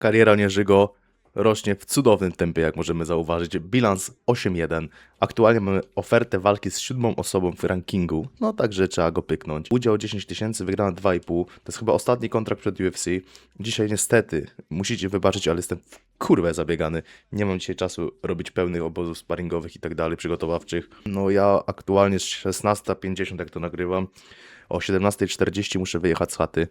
Kariera Nieżygo rośnie w cudownym tempie, jak możemy zauważyć. Bilans 8-1. Aktualnie mamy ofertę walki z siódmą osobą w rankingu, no także trzeba go pyknąć. Udział 10 tysięcy, wygrana 2,5. To jest chyba ostatni kontrakt przed UFC. Dzisiaj niestety, musicie wybaczyć, ale jestem kurwę zabiegany. Nie mam dzisiaj czasu robić pełnych obozów sparingowych i tak dalej, przygotowawczych. No ja aktualnie jest 16.50 jak to nagrywam. O 17.40 muszę wyjechać z chaty,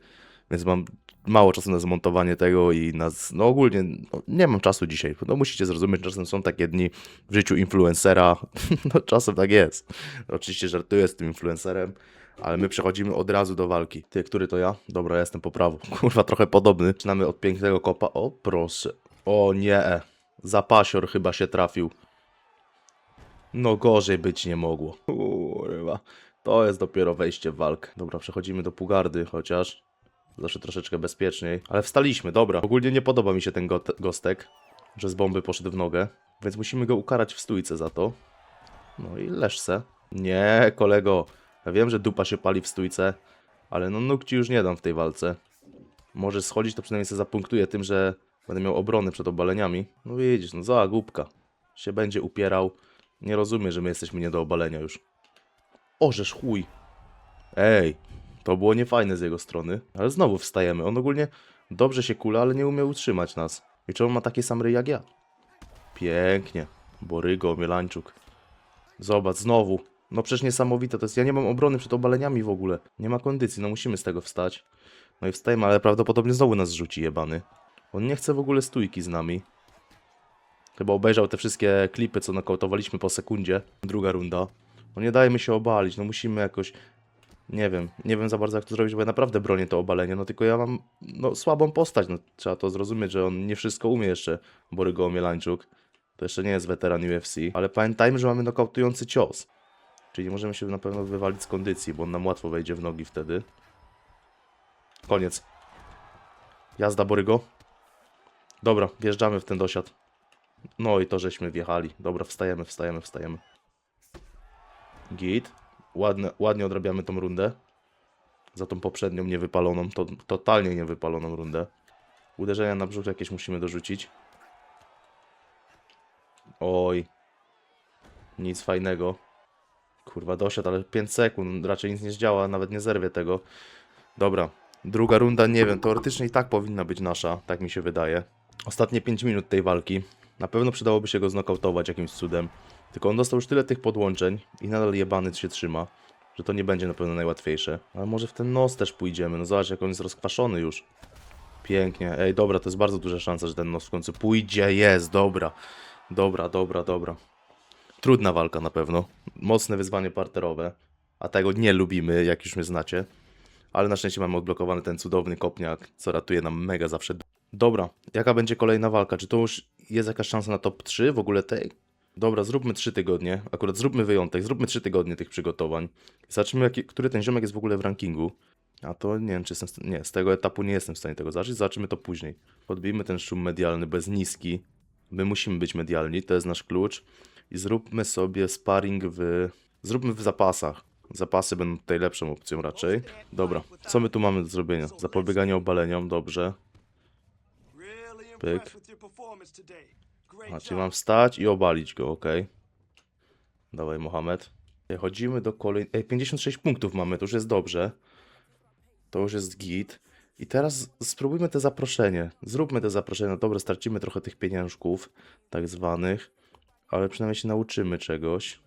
więc mam mało czasu na zmontowanie tego i na, no ogólnie no, nie mam czasu dzisiaj. No musicie zrozumieć, czasem są takie dni w życiu influencera, no czasem tak jest. Oczywiście żartuję z tym influencerem, ale my przechodzimy od razu do walki. Ty, który to ja? Dobra, ja jestem po prawo. Kurwa, trochę podobny. Zaczynamy od pięknego kopa. O, proszę. O nie, zapasior chyba się trafił. No gorzej być nie mogło. Kurwa. To jest dopiero wejście w walkę. Dobra, przechodzimy do Pugardy chociaż. Zawsze troszeczkę bezpieczniej. Ale wstaliśmy, dobra. Ogólnie nie podoba mi się ten gostek, że z bomby poszedł w nogę. Więc musimy go ukarać w stójce za to. No i leż se. Nie, kolego. Ja wiem, że dupa się pali w stójce, ale no nóg ci już nie dam w tej walce. Możesz schodzić, to przynajmniej sobie zapunktuję tym, że będę miał obrony przed obaleniami. No widzisz, no za głupka. Się będzie upierał. Nie rozumie, że my jesteśmy nie do obalenia już. Ożeż chuj. Ej, to było niefajne z jego strony. Ale znowu wstajemy. On ogólnie dobrze się kula, ale nie umie utrzymać nas. I czemu ma takie sam ryj jak ja? Pięknie. Borygo, Mielańczuk. Zobacz, znowu. No przecież niesamowite to jest. Ja nie mam obrony przed obaleniami w ogóle. Nie ma kondycji, no musimy z tego wstać. No i wstajemy, ale prawdopodobnie znowu nas zrzuci jebany. On nie chce w ogóle stójki z nami. Chyba obejrzał te wszystkie klipy, co nokautowaliśmy po sekundzie. Druga runda. No nie dajmy się obalić, no musimy jakoś... Nie wiem, nie wiem za bardzo jak to zrobić, bo ja naprawdę bronię to obalenie, no tylko ja mam no, słabą postać, no trzeba to zrozumieć, że on nie wszystko umie jeszcze, Borygo Mielańczuk. To jeszcze nie jest weteran UFC, ale pamiętajmy, że mamy nokautujący cios. Czyli nie możemy się na pewno wywalić z kondycji, bo on nam łatwo wejdzie w nogi wtedy. Koniec. Jazda Borygo. Dobra, wjeżdżamy w ten dosiad. No i to żeśmy wjechali. Dobra, wstajemy, wstajemy, wstajemy. Git. Ładne, ładnie odrabiamy tą rundę. Za tą poprzednią niewypaloną, to totalnie niewypaloną rundę. Uderzenia na brzuch jakieś musimy dorzucić. Oj. Nic fajnego. Kurwa, dosiadł, ale 5 sekund. Raczej nic nie zdziała, nawet nie zerwie tego. Dobra. Druga runda, nie wiem, teoretycznie i tak powinna być nasza, tak mi się wydaje. Ostatnie 5 minut tej walki. Na pewno przydałoby się go znokautować jakimś cudem. Tylko on dostał już tyle tych podłączeń i nadal jebany się trzyma, że to nie będzie na pewno najłatwiejsze. Ale może w ten nos też pójdziemy. No zobacz, jak on jest rozkwaszony już. Pięknie. Ej, dobra, to jest bardzo duża szansa, że ten nos w końcu pójdzie. Jest, dobra. Dobra, dobra, dobra. Trudna walka na pewno. Mocne wyzwanie parterowe. A tego nie lubimy, jak już mnie znacie. Ale na szczęście mamy odblokowany ten cudowny kopniak, co ratuje nam mega zawsze. Dobra, jaka będzie kolejna walka? Czy to już jest jakaś szansa na top 3 w ogóle tej? Dobra, zróbmy 3 tygodnie. Akurat zróbmy wyjątek, zróbmy 3 tygodnie tych przygotowań. Zobaczymy, jaki, który ten ziomek jest w ogóle w rankingu. A to nie wiem, czy jestem. Nie, z tego etapu nie jestem w stanie tego zacząć. Zobaczymy to później. Podbijmy ten szum medialny, jest niski. My musimy być medialni, to jest nasz klucz. I zróbmy sobie sparring w. Zróbmy w zapasach. Zapasy będą tutaj lepszą opcją raczej. Dobra, co my tu mamy do zrobienia? Zapobieganie obaleniom, dobrze. Pyk. A, czyli mam wstać i obalić go, ok. Dawaj, Mohamed. Chodzimy do kolej... Ej, 56 punktów mamy, to już jest dobrze. To już jest git. I teraz spróbujmy te zaproszenie. Zróbmy te zaproszenie. No dobra, stracimy trochę tych pieniążków, tak zwanych, ale przynajmniej się nauczymy czegoś.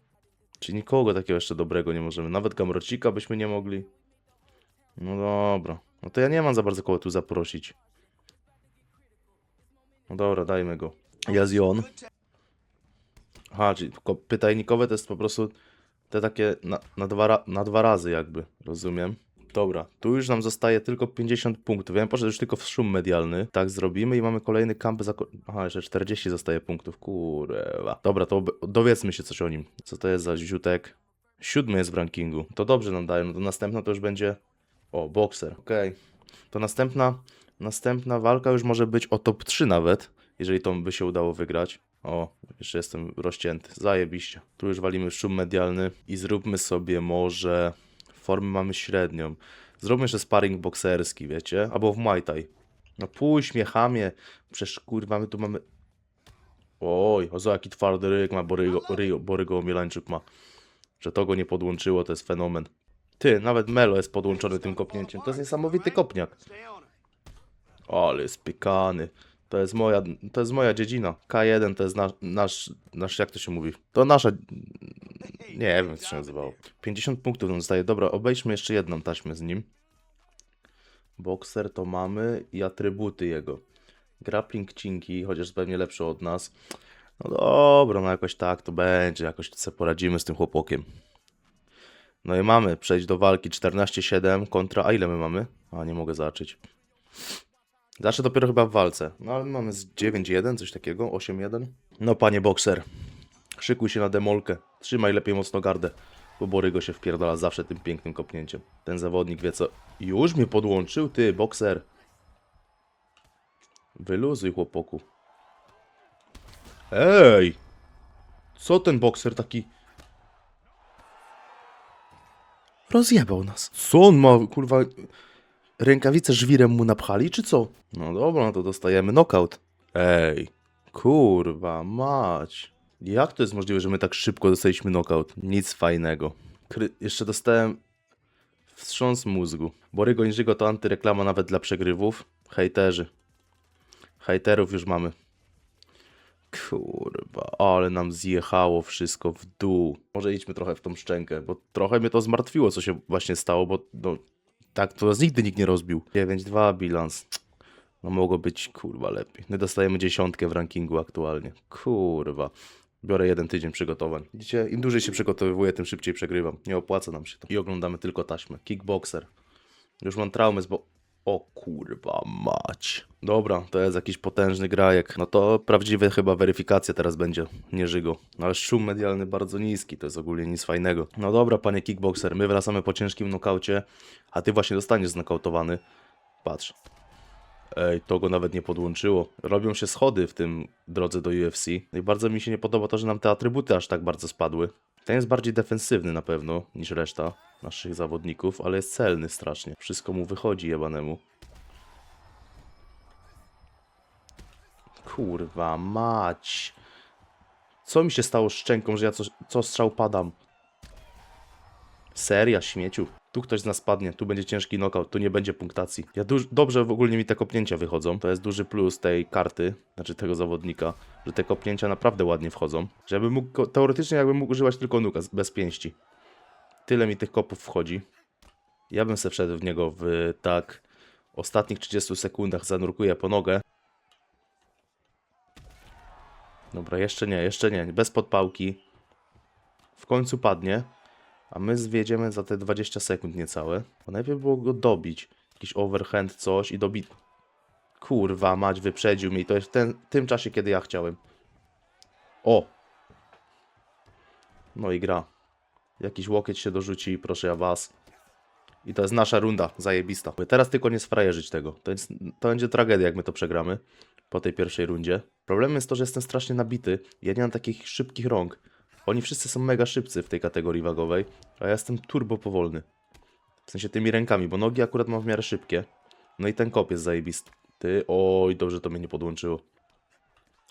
Czy nikogo takiego jeszcze dobrego nie możemy? Nawet Gamrocika byśmy nie mogli. No dobra. No to ja nie mam za bardzo kogo tu zaprosić. No dobra, dajmy go. Jest on. Aha, czyli tylko pytajnikowe to jest po prostu te takie na, na, dwa, na dwa razy jakby, rozumiem. Dobra, tu już nam zostaje tylko 50 punktów. Ja poszedł już tylko w szum medialny. Tak zrobimy i mamy kolejny kamp za... Aha, jeszcze 40 zostaje punktów, kurwa. Dobra, to dowiedzmy się coś o nim. Co to jest za ziutek? Siódmy jest w rankingu. To dobrze nam daje, no to następna to już będzie... O, bokser, okej. To następna, następna walka już może być o top 3 nawet, jeżeli to by się udało wygrać. O, jeszcze jestem rozcięty. Zajebiście. Tu już walimy szum medialny i zróbmy sobie może... Formę mamy średnią. Zróbmy jeszcze sparring bokserski, wiecie? Albo w Muay Thai. No pójdź, śmiechamie. Przecież kurwa, my tu mamy... Oj, o jaki twardy ryk ma Borygo, Ryjo, Borygo Omielańczyk ma. Że to go nie podłączyło, to jest fenomen. Ty, nawet Melo jest podłączony tym kopnięciem. To jest niesamowity kopniak. Ale jest pykany. To jest moja, to jest moja dziedzina. K1 to jest nasz, nasz, nasz, jak to się mówi? To nasza, nie wiem jak się nazywało. 50 punktów nam zostaje. Dobra, obejdźmy jeszcze jedną taśmę z nim. Boxer to mamy i atrybuty jego. Grappling cinki, chociaż pewnie lepszy od nas. No dobra, no jakoś tak to będzie, jakoś sobie poradzimy z tym chłopokiem. No i mamy, przejść do walki 14-7 kontra, a ile my mamy? A, nie mogę zacząć. Zacznę dopiero chyba w walce. No ale mamy z 9-1, coś takiego, 8-1. No panie bokser, szykuj się na demolkę. Trzymaj lepiej mocno gardę, bo Borygo się wpierdala zawsze tym pięknym kopnięciem. Ten zawodnik wie co... Już mnie podłączył, ty, bokser. Wyluzuj, chłopoku. Ej! Co ten bokser taki... Rozjebał nas. Co on ma, kurwa... Rękawice żwirem mu napchali, czy co? No dobra, no to dostajemy knockout. Ej, kurwa, mać. Jak to jest możliwe, że my tak szybko dostaliśmy knockout? Nic fajnego. Kry... Jeszcze dostałem wstrząs mózgu. Borygo Niżygo to antyreklama nawet dla przegrywów. Hejterzy. Hejterów już mamy. Kurwa, ale nam zjechało wszystko w dół. Może idźmy trochę w tą szczękę, bo trochę mnie to zmartwiło, co się właśnie stało, bo no, tak to nas nigdy nikt nie rozbił. 9-2 bilans. No mogło być kurwa lepiej. My dostajemy dziesiątkę w rankingu aktualnie. Kurwa. Biorę jeden tydzień przygotowań. Widzicie, im dłużej się przygotowuję, tym szybciej przegrywam. Nie opłaca nam się to. I oglądamy tylko taśmę. Kickboxer. Już mam traumy, bo... O kurwa mać. Dobra, to jest jakiś potężny grajek. No to prawdziwe chyba weryfikacja teraz będzie, nie żygo. No ale szum medialny bardzo niski, to jest ogólnie nic fajnego. No dobra, panie kickboxer, my wracamy po ciężkim nokaucie, a ty właśnie dostaniesz znokautowany. Patrz. Ej, to go nawet nie podłączyło. Robią się schody w tym drodze do UFC. No i bardzo mi się nie podoba to, że nam te atrybuty aż tak bardzo spadły. Ten jest bardziej defensywny na pewno niż reszta naszych zawodników, ale jest celny strasznie. Wszystko mu wychodzi jebanemu. Kurwa mać. Co mi się stało szczęką, że ja co, co strzał padam? Seria śmieciu. Tu ktoś z nas padnie, tu będzie ciężki knockout, tu nie będzie punktacji. Ja dobrze w ogóle mi te kopnięcia wychodzą. To jest duży plus tej karty, znaczy tego zawodnika, że te kopnięcia naprawdę ładnie wchodzą. Żeby mógł, teoretycznie jakbym mógł używać tylko nuka bez pięści. Tyle mi tych kopów wchodzi. Ja bym se wszedł w niego w tak ostatnich 30 sekundach zanurkuję po nogę. Dobra, jeszcze nie, jeszcze nie, bez podpałki. W końcu padnie. A my zwiedziemy za te 20 sekund niecałe. Bo najpierw było go dobić. Jakiś overhand, coś i dobić. Kurwa, mać wyprzedził mnie to jest w ten, tym czasie, kiedy ja chciałem. O! No i gra. Jakiś łokieć się dorzuci, proszę ja was. I to jest nasza runda, zajebista. Teraz tylko nie sfrajerzyć tego. To, jest, to będzie tragedia, jak my to przegramy po tej pierwszej rundzie. Problemem jest to, że jestem strasznie nabity. Ja nie mam takich szybkich rąk. Oni wszyscy są mega szybcy w tej kategorii wagowej, a ja jestem turbo powolny. W sensie tymi rękami, bo nogi akurat mam w miarę szybkie. No i ten kop jest zajebisty. Oj, dobrze to mnie nie podłączyło.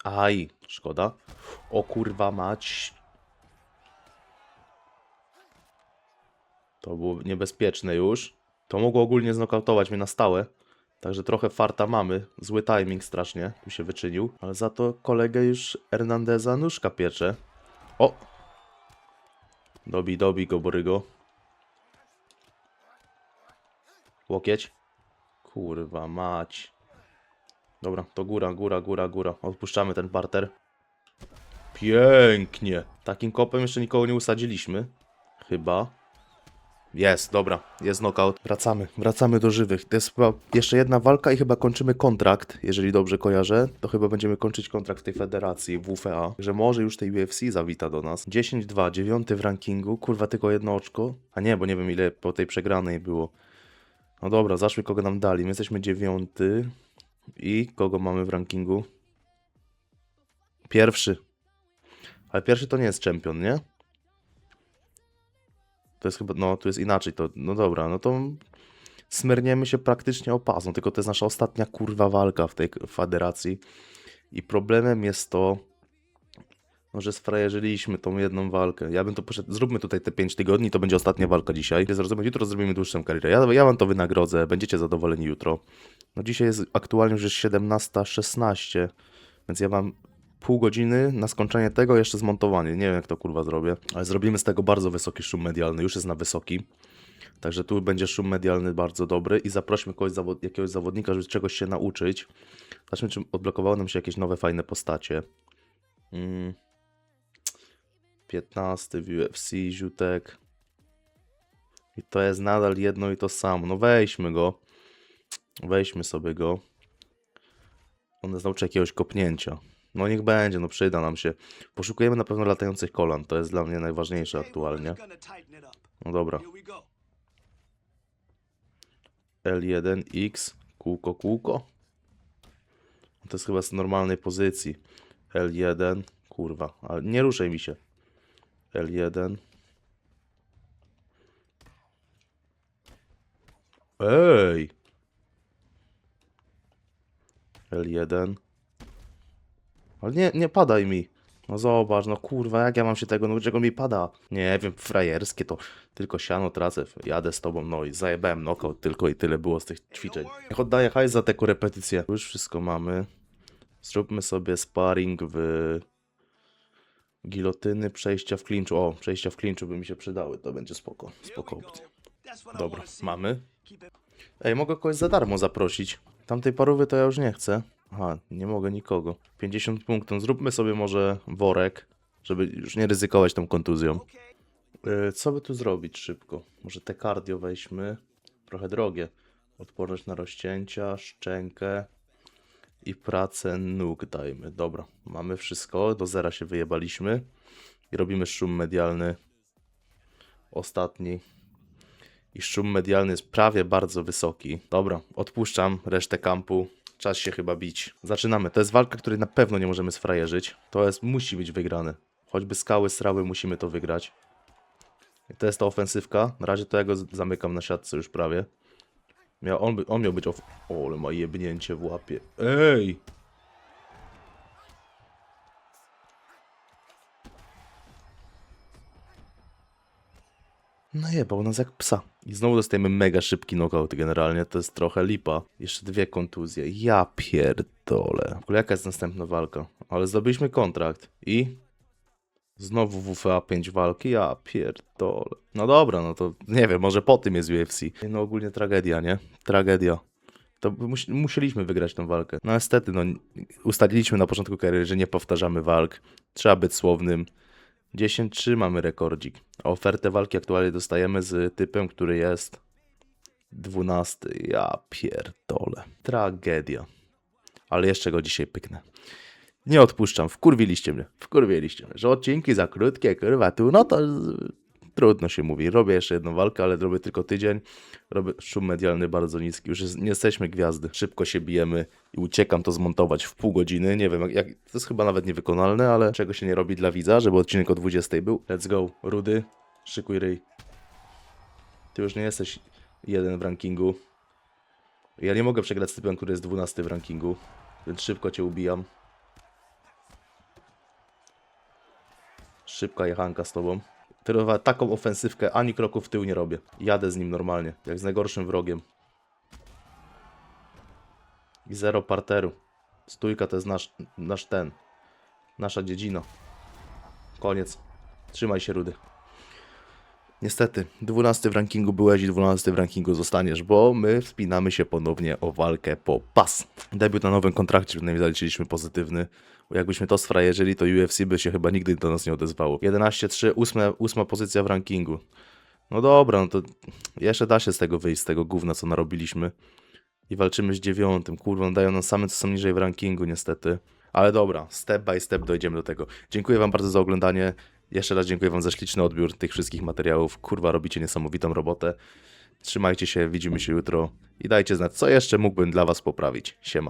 Aj, szkoda. O kurwa mać. To było niebezpieczne już. To mogło ogólnie znokautować mnie na stałe. Także trochę farta mamy. Zły timing strasznie tu się wyczynił. Ale za to kolegę już Hernandeza nóżka piecze. O! Dobi, dobi go, Borygo. Łokieć. Kurwa mać. Dobra, to góra, góra, góra, góra. Odpuszczamy ten parter. Pięknie. Takim kopem jeszcze nikogo nie usadziliśmy. Chyba. Jest, dobra, jest knockout. Wracamy, wracamy do żywych. To jest chyba jeszcze jedna walka i chyba kończymy kontrakt, jeżeli dobrze kojarzę. To chyba będziemy kończyć kontrakt w tej federacji WFA, że może już tej UFC zawita do nas. 10-2, dziewiąty w rankingu, kurwa tylko jedno oczko. A nie, bo nie wiem ile po tej przegranej było. No dobra, zaszły kogo nam dali. My jesteśmy dziewiąty. I kogo mamy w rankingu? Pierwszy. Ale pierwszy to nie jest czempion, nie? To jest chyba, no tu jest inaczej, to, no dobra, no to smyrniemy się praktycznie o pas, no tylko to jest nasza ostatnia kurwa walka w tej federacji. I problemem jest to, no, że sfrajerzyliśmy tą jedną walkę. Ja bym to poszedł, zróbmy tutaj te 5 tygodni, to będzie ostatnia walka dzisiaj. Zrozumieć, jutro zrobimy dłuższą karierę. Ja, ja wam to wynagrodzę, będziecie zadowoleni jutro. No dzisiaj jest aktualnie już jest 17.16, więc ja mam pół godziny na skończenie tego, jeszcze zmontowanie. Nie wiem jak to kurwa zrobię, ale zrobimy z tego bardzo wysoki szum medialny, już jest na wysoki. Także tu będzie szum medialny bardzo dobry i zaprośmy kogoś, jakiegoś zawodnika, żeby czegoś się nauczyć. Zobaczmy, czy odblokowały nam się jakieś nowe, fajne postacie. Mm. 15 w UFC, Ziutek. I to jest nadal jedno i to samo. No weźmy go. Weźmy sobie go. On nauczy jakiegoś kopnięcia. No niech będzie, no przyda nam się. Poszukujemy na pewno latających kolan. To jest dla mnie najważniejsze aktualnie. No dobra. L1, X, kółko, kółko. To jest chyba z normalnej pozycji. L1, kurwa, ale nie ruszaj mi się. L1. Ej! L1. Ale nie, nie padaj mi. No zobacz, no kurwa, jak ja mam się tego, no czego mi pada? Nie wiem, frajerskie to tylko siano tracę, jadę z tobą, no i zajebałem knockout, tylko i tyle było z tych ćwiczeń. Niech oddaję hajs za te korepetycje. Już wszystko mamy. Zróbmy sobie sparring w gilotyny, przejścia w klinczu. O, przejścia w klinczu by mi się przydały, to będzie spoko, spoko opcja. Dobra, mamy. Ej, mogę kogoś za darmo zaprosić. Tamtej parówy to ja już nie chcę. Aha, nie mogę nikogo. 50 punktów. Zróbmy sobie może worek, żeby już nie ryzykować tą kontuzją. Yy, co by tu zrobić szybko? Może te cardio weźmy. Trochę drogie. Odporność na rozcięcia, szczękę i pracę nóg dajmy. Dobra, mamy wszystko. Do zera się wyjebaliśmy. I robimy szum medialny. Ostatni. I szum medialny jest prawie bardzo wysoki. Dobra, odpuszczam resztę kampu. Czas się chyba bić. Zaczynamy. To jest walka, której na pewno nie możemy sfrajerzyć. To jest, musi być wygrane. Choćby skały, strały, musimy to wygrać. I to jest ta ofensywka. Na razie to ja go zamykam na siatce już prawie. Miał, on, by, on miał być of... O, ale ma jebnięcie w łapie. Ej! Najebał nas jak psa. I znowu dostajemy mega szybki knockout generalnie, to jest trochę lipa. Jeszcze dwie kontuzje. Ja pierdolę. W ogóle jaka jest następna walka? Ale zdobyliśmy kontrakt. I? Znowu WFA 5 walki? Ja pierdolę. No dobra, no to nie wiem, może po tym jest UFC. No ogólnie tragedia, nie? Tragedia. To mus musieliśmy wygrać tę walkę. No niestety, no ustaliliśmy na początku kariery, że nie powtarzamy walk. Trzeba być słownym. 10-3 mamy rekordzik. Ofertę walki aktualnie dostajemy z typem, który jest 12. Ja pierdolę. Tragedia. Ale jeszcze go dzisiaj pyknę. Nie odpuszczam. Wkurwiliście mnie. Wkurwiliście mnie. Że odcinki za krótkie, kurwa, tu, no to trudno się mówi. Robię jeszcze jedną walkę, ale robię tylko tydzień. Robię szum medialny bardzo niski. Już jest, nie jesteśmy gwiazdy. Szybko się bijemy i uciekam to zmontować w pół godziny. Nie wiem, jak, jak, to jest chyba nawet niewykonalne, ale czego się nie robi dla widza, żeby odcinek o 20 był. Let's go. Rudy, szykuj ryj. Ty już nie jesteś jeden w rankingu. Ja nie mogę przegrać z typem, który jest 12 w rankingu, więc szybko cię ubijam. Szybka jechanka z tobą. Teraz taką ofensywkę ani kroku w tył nie robię. Jadę z nim normalnie, jak z najgorszym wrogiem. I zero parteru. Stójka to jest nasz, nasz ten. Nasza dziedzina. Koniec. Trzymaj się, Rudy. Niestety, 12 w rankingu byłeś i 12 w rankingu zostaniesz, bo my wspinamy się ponownie o walkę po pas. Debiut na nowym kontrakcie, przynajmniej zaliczyliśmy pozytywny. Jakbyśmy to sfrajerzyli, to UFC by się chyba nigdy do nas nie odezwało. 11-3, ósma, ósma pozycja w rankingu. No dobra, no to jeszcze da się z tego wyjść, z tego gówna, co narobiliśmy. I walczymy z dziewiątym. Kurwa, no dają nam same, co są niżej w rankingu, niestety. Ale dobra, step by step dojdziemy do tego. Dziękuję Wam bardzo za oglądanie. Jeszcze raz dziękuję Wam za śliczny odbiór tych wszystkich materiałów. Kurwa, robicie niesamowitą robotę. Trzymajcie się, widzimy się jutro i dajcie znać, co jeszcze mógłbym dla Was poprawić. Siema.